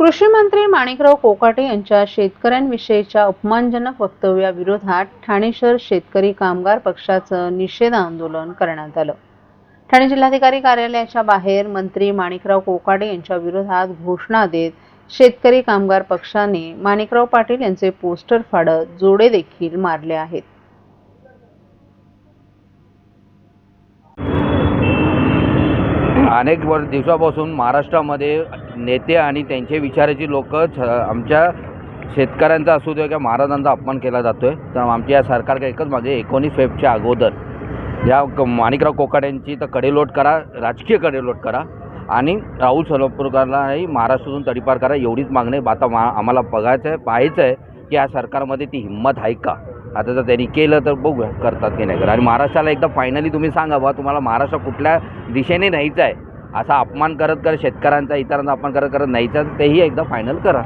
कृषी मंत्री माणिकराव कोकाटे यांच्या शेतकऱ्यांविषयीच्या अपमानजनक वक्तव्याविरोधात ठाणे शहर शेतकरी कामगार पक्षाचं निषेध आंदोलन करण्यात आलं. ठाणे जिल्हाधिकारी कार्यालयाच्या बाहेर मंत्री माणिकराव कोकाटे यांच्या विरोधात घोषणा देत शेतकरी कामगार पक्षाने माणिकराव पाटील यांचे पोस्टर फाडत जोडे देखील मारले आहेत. अनेक वर्ष दिवसापासून महाराष्ट्रामध्ये नेते आणि त्यांचे विचाराची लोक आमच्या शेतकऱ्यांचा असू दे किंवा महाराजांचा अपमान केला जातो आहे तर आमच्या या सरकारकडे एकच मागे एकोणीस फेबच्या अगोदर. या क- माणिकराव कोकाड्यांची तर कडेलोट करा राजकीय कडेलोट करा आणि राहुल सोलापूरकरलाही महाराष्ट्रातून तडीपार करा एवढीच मागणी आता मा आम्हाला बघायचं आहे पाहायचं आहे की या सरकारमध्ये ती हिंमत आहे का? आता जर त्यांनी केलं तर बघू करतात की नाही करत. आणि महाराष्ट्राला एकदा फायनली तुम्ही सांगा बा तुम्हाला महाराष्ट्र कुठल्या दिशेने न्यायचं आहे? असा अपमान करत करत शेतकऱ्यांचा इतरांचा अपमान करत करत न्यायचा तेही एकदा फायनल करा.